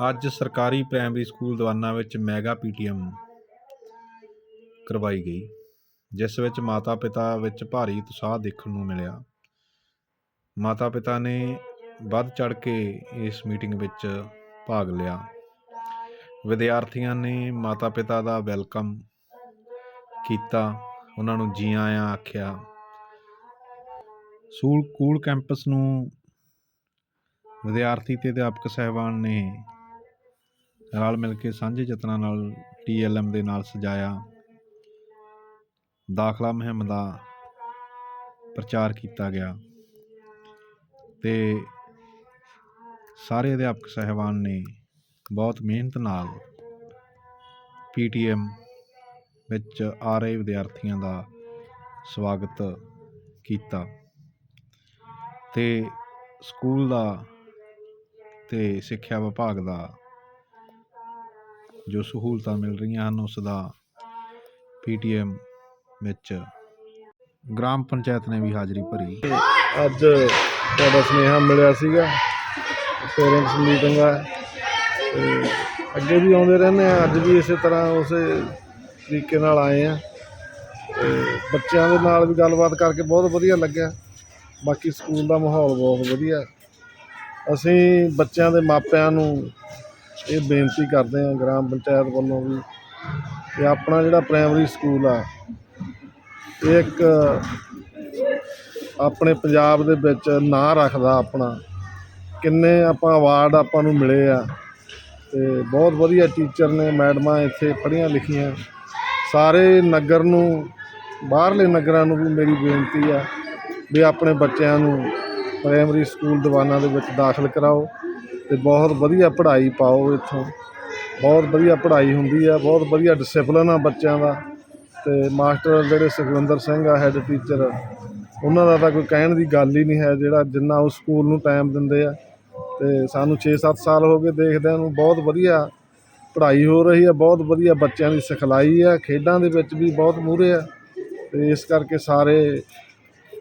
ਅੱਜ ਸਰਕਾਰੀ primary school ਦਵਾਨਾ ਵਿੱਚ ਮੈਗਾ ਪੀਟੀਐਮ ਕਰਵਾਈ ਗਈ, ਜਿਸ ਵਿੱਚ ਮਾਤਾ ਪਿਤਾ ਵਿੱਚ ਭਾਰੀ ਉਤਸ਼ਾਹ ਦੇਖਣ ਨੂੰ ਮਿਲਿਆ। ਮਾਤਾ ਪਿਤਾ ਨੇ ਵੱਧ ਚੜ ਕੇ ਇਸ ਮੀਟਿੰਗ ਵਿੱਚ ਭਾਗ ਲਿਆ। ਵਿਦਿਆਰਥੀਆਂ ਨੇ ਮਾਤਾ ਪਿਤਾ ਦਾ ਵੈਲਕਮ ਕੀਤਾ, ਉਹਨਾਂ ਨੂੰ ਜੀ ਆਇਆਂ ਆਖਿਆ। ਸਕੂਲ ਸਕੂਲ ਕੈਂਪਸ ਨੂੰ ਵਿਦਿਆਰਥੀ ਤੇ ਅਧਿਆਪਕ ਸਹਿਬਾਨ ਨੇ ਰਲ ਮਿਲ ਕੇ ਸਾਂਝੇ ਯਤਨਾਂ ਨਾਲ ਟੀਐਲਐਮ ਦੇ ਨਾਲ ਸਜਾਇਆ ਦਾਖਲਾ ਮੁਹਿੰਮ ਦਾ ਪ੍ਰਚਾਰ ਕੀਤਾ ਗਿਆ ਤੇ ਸਾਰੇ ਅਧਿਆਪਕ ਸਹਿਬਾਨ ਨੇ ਬਹੁਤ ਮਿਹਨਤ ਨਾਲ ਪੀਟੀਐਮ ਵਿੱਚ ਆ ਰਹੇ ਵਿਦਿਆਰਥੀਆਂ ਦਾ ਸਵਾਗਤ ਕੀਤਾ ਤੇ ਸਕੂਲ ਦਾ ਤੇ ਸਿੱਖਿਆ ਵਿਭਾਗ ਦਾ ਜੋ ਸਹੂਲਤਾਂ ਮਿਲ ਰਹੀਆਂ ਹਨ, ਉਸ ਦਾ ਪੀਟੀਐਮ ਵਿੱਚ ਗ੍ਰਾਮ ਪੰਚਾਇਤ ਨੇ ਵੀ ਹਾਜ਼ਰੀ ਭਰੀ। ਅੱਜ ਤੁਹਾਡਾ ਸੁਨੇਹਾ ਮਿਲਿਆ ਸੀਗਾ ਪੇਰੈਂਟਸ ਮੀਟਿੰਗ ਆ, ਤੇ ਅੱਗੇ ਵੀ ਆਉਂਦੇ ਰਹਿੰਦੇ ਆ, ਅੱਜ ਵੀ ਇਸੇ ਤਰ੍ਹਾਂ ਉਸੇ ਤਰੀਕੇ ਨਾਲ ਆਏ ਆ। ਤੇ ਬੱਚਿਆਂ ਦੇ ਨਾਲ ਵੀ ਗੱਲਬਾਤ ਕਰਕੇ ਬਹੁਤ ਵਧੀਆ ਲੱਗਿਆ। ਬਾਕੀ ਸਕੂਲ ਦਾ ਮਾਹੌਲ ਬਹੁਤ ਵਧੀਆ। ਅਸੀਂ ਬੱਚਿਆਂ ਦੇ ਮਾਪਿਆਂ ਨੂੰ ਇਹ ਬੇਨਤੀ ਕਰਦੇ ਹਾਂ ਗ੍ਰਾਮ ਪੰਚਾਇਤ ਵੱਲੋਂ ਵੀ ਕਿ ਆਪਣਾ ਜਿਹੜਾ ਪ੍ਰਾਇਮਰੀ ਸਕੂਲ ਆ, ਇਹ ਇੱਕ ਆਪਣੇ ਪੰਜਾਬ ਦੇ ਵਿੱਚ ਨਾਂ ਰੱਖਦਾ ਆਪਣਾ। ਕਿੰਨੇ ਆਪਾਂ ਅਵਾਰਡ ਆਪਾਂ ਨੂੰ ਮਿਲੇ ਆ ਤੇ ਬਹੁਤ ਵਧੀਆ ਟੀਚਰ ਨੇ, ਮੈਡਮਾਂ ਇੱਥੇ ਪੜ੍ਹੀਆਂ ਲਿਖੀਆਂ। ਸਾਰੇ ਨਗਰ ਨੂੰ, ਬਾਹਰਲੇ ਨਗਰਾਂ ਨੂੰ ਵੀ ਮੇਰੀ ਬੇਨਤੀ ਆ ਵੀ ਆਪਣੇ ਬੱਚਿਆਂ ਨੂੰ ਪ੍ਰਾਇਮਰੀ ਸਕੂਲ ਦੀਵਾਨਾ ਦੇ ਵਿੱਚ ਦਾਖਲ ਕਰਾਓ। ਅਤੇ ਬਹੁਤ ਵਧੀਆ ਪੜ੍ਹਾਈ ਪਾਓ ਇੱਥੋਂ। ਬਹੁਤ ਵਧੀਆ ਪੜ੍ਹਾਈ ਹੁੰਦੀ ਆ, ਬਹੁਤ ਵਧੀਆ ਡਿਸਪਲਿਨ ਆ ਬੱਚਿਆਂ ਦਾ। ਅਤੇ ਮਾਸਟਰ ਜਿਹੜੇ ਸੁਖਵਿੰਦਰ ਸਿੰਘ ਆ ਹੈੱਡ ਟੀਚਰ ਉਹਨਾਂ ਦਾ ਤਾਂ ਕੋਈ ਕਹਿਣ ਦੀ ਗੱਲ ਹੀ ਨਹੀਂ ਹੈ, ਜਿਹੜਾ ਜਿੰਨਾ ਉਹ ਸਕੂਲ ਨੂੰ ਟਾਈਮ ਦਿੰਦੇ ਆ। ਅਤੇ ਸਾਨੂੰ 6-7 ਸਾਲ ਹੋ ਗਏ ਦੇਖਦਿਆਂ ਨੂੰ, ਬਹੁਤ ਵਧੀਆ ਪੜ੍ਹਾਈ ਹੋ ਰਹੀ ਆ, ਬਹੁਤ ਵਧੀਆ ਬੱਚਿਆਂ ਦੀ ਸਿਖਲਾਈ ਆ, ਖੇਡਾਂ ਦੇ ਵਿੱਚ ਵੀ ਬਹੁਤ ਮੂਹਰੇ ਆ। ਤੇ ਇਸ ਕਰਕੇ ਸਾਰੇ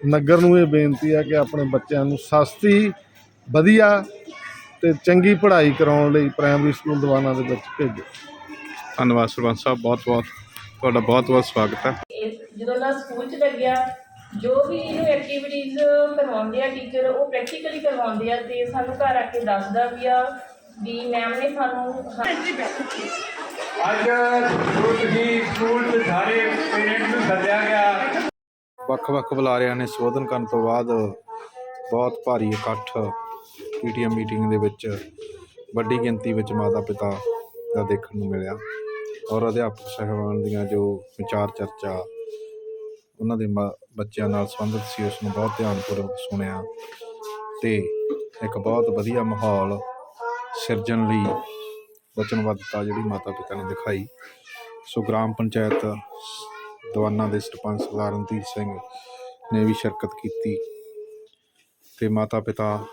ਨਗਰ ਨੂੰ ਇਹ ਬੇਨਤੀ ਆ ਕਿ ਆਪਣੇ ਬੱਚਿਆਂ ਨੂੰ ਸਸਤੀ, ਵਧੀਆ ਤੇ ਚੰਗੀ ਪੜ੍ਹਾਈ ਕਰਾਉਣ ਲਈ ਪ੍ਰਾਇਮਰੀ ਸਕੂਲ ਦੀਵਾਨਾ ਦੇ ਵਿੱਚ ਭੇਜੋ। ਧੰਨਵਾਦ ਸਰਪੰਚ ਸਾਹਿਬ ਬਹੁਤ ਬਹੁਤ ਤੁਹਾਡਾ ਬਹੁਤ ਬਹੁਤ ਸਵਾਗਤ ਹੈ। ਜਦੋਂ ਦਾ ਸਕੂਲ 'ਚ ਲੱਗਿਆ ਜੋ ਵੀ ਇਹਨੂੰ ਐਕਟੀਵਿਟੀਜ਼ ਕਰਵਾਉਂਦੇ ਆ ਟੀਚਰ ਉਹ ਪ੍ਰੈਕਟੀਕਲੀ ਕਰਵਾਉਂਦੇ ਆ ਤੇ ਸਾਨੂੰ ਘਰ ਆ ਕੇ ਦੱਸਦਾ ਵੀ ਆ ਵੀ ਮੈਮ ਨੇ ਸਾਨੂੰ ਅੱਜ ਸਕੂਲ ਦੀ ਸਕੂਲ ਦੇ ਸਾਰੇ ਪੇਰੈਂਟਸ ਨੂੰ ਸੱਦਿਆ ਗਿਆ। ਵੱਖ-ਵੱਖ ਬੁਲਾਰਿਆਂ ਨੇ ਸੰਬੋਧਨ ਕਰਨ ਤੋਂ ਬਾਅਦ ਬਹੁਤ ਭਾਰੀ ਇਕੱਠ ਪੀਟੀਐਮ ਮੀਟਿੰਗ ਦੇ ਵਿੱਚ ਵੱਡੀ ਗਿਣਤੀ ਵਿੱਚ ਮਾਤਾ ਪਿਤਾ ਦਾ ਦੇਖਣ ਨੂੰ ਮਿਲਿਆ ਔਰ ਅਧਿਆਪਕ ਸਹਿਬਾਨ ਦੀਆਂ ਜੋ ਵਿਚਾਰ ਚਰਚਾ, ਉਹਨਾਂ ਦੇ ਮ- ਬੱਚਿਆਂ ਨਾਲ ਸੰਬੰਧਿਤ ਸੀ, ਉਸ ਨੂੰ ਬਹੁਤ ਧਿਆਨਪੂਰਵਕ ਸੁਣਿਆ ਤੇ ਇੱਕ ਬਹੁਤ ਵਧੀਆ ਮਾਹੌਲ ਸਿਰਜਣ ਲਈ ਵਚਨਬੱਧਤਾ ਜਿਹੜੀ ਮਾਤਾ ਪਿਤਾ ਨੇ ਦਿਖਾਈ। ਸੋ ਗ੍ਰਾਮ ਪੰਚਾਇਤ ਦਵਾਨਾ ਦੇ ਸਰਪੰਚ ਸਰਦਾਰ ਰਣਧੀਰ ਸਿੰਘ ਨੇ ਵੀ ਸ਼ਿਰਕਤ ਕੀਤੀ ਤੇ ਮਾਤਾ ਪਿਤਾ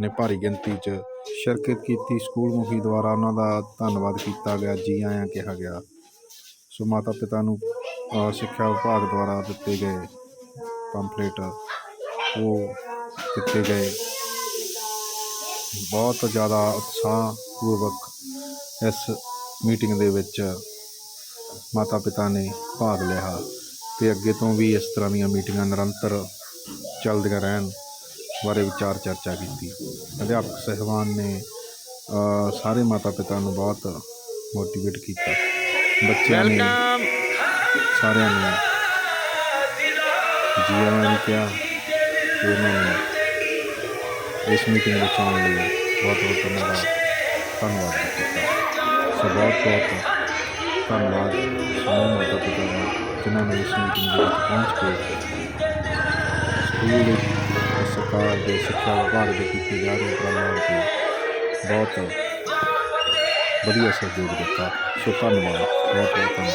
ਨੇ ਭਾਰੀ ਗਿਣਤੀ 'ਚ ਸ਼ਿਰਕਤ ਕੀਤੀ। ਸਕੂਲ ਮੁਖੀ ਦੁਆਰਾ ਉਹਨਾਂ ਦਾ ਧੰਨਵਾਦ ਕੀਤਾ ਗਿਆ, ਜੀ ਆਇਆਂ ਕਿਹਾ ਗਿਆ। ਸੋ ਮਾਤਾ ਪਿਤਾ ਨੂੰ ਸਿੱਖਿਆ ਵਿਭਾਗ ਦੁਆਰਾ ਦਿੱਤੇ ਗਏ ਪੰਪਲੇਟ, ਉਹ ਦਿੱਤੇ ਗਏ। ਬਹੁਤ ਜ਼ਿਆਦਾ ਉਤਸ਼ਾਹ ਪੂਰਵਕ ਇਸ ਮੀਟਿੰਗ ਦੇ ਵਿੱਚ ਮਾਤਾ ਪਿਤਾ ਨੇ ਭਾਗ ਲਿਆ ਤੇ ਅੱਗੇ ਤੋਂ ਵੀ ਇਸ ਤਰ੍ਹਾਂ ਦੀਆਂ ਮੀਟਿੰਗਾਂ ਨਿਰੰਤਰ ਚੱਲਦੀਆਂ ਰਹਿਣ। ਬਾਰੇ ਵਿਚਾਰ ਚਰਚਾ ਕੀਤੀ। ਅਧਿਆਪਕ ਸਹਿਬਾਨ ਨੇ ਸਾਰੇ ਮਾਤਾ ਪਿਤਾ ਨੂੰ ਬਹੁਤ ਮੋਟੀਵੇਟ ਕੀਤਾ। ਬੱਚਿਆਂ ਨੇ, ਸਾਰਿਆਂ ਨੇ ਜੀਵਨ ਆਇਆਂ ਕਿਹਾ ਤੇ ਉਹਨਾਂ ਨੇ ਇਸ ਮੀਟਿੰਗ ਵਿੱਚ ਆਉਣ ਲਈ ਬਹੁਤ ਬਹੁਤ ਉਹਨਾਂ ਧੰਨਵਾਦ ਕੀਤਾ। ਸੋ ਬਹੁਤ ਬਹੁਤ ਧੰਨਵਾਦ ਸਮੂਹ ਮਾਤਾ ਪਿਤਾ ਦਾ, ਜਿਨ੍ਹਾਂ ਨੇ ਇਸ ਮੀਟਿੰਗ ਦੇ ਵਿੱਚ ਪਹੁੰਚ ਕੇ ਸਕੂਲ ਦੇ ਸਰਕਾਰ ਦੇ ਸਿੱਖਿਆ ਵਿਭਾਗ ਦੇ ਕੀਤੇ ਜਾ ਰਹੇ ਉਪਰਾਲਿਆਂ ਤੇ ਬਹੁਤ ਵਧੀਆ ਸਹਿਯੋਗ ਦਿੱਤਾ। ਸੋ ਧੰਨਵਾਦ। ਬਹੁਤ ਬਹੁਤ ਧੰਨਵਾਦ।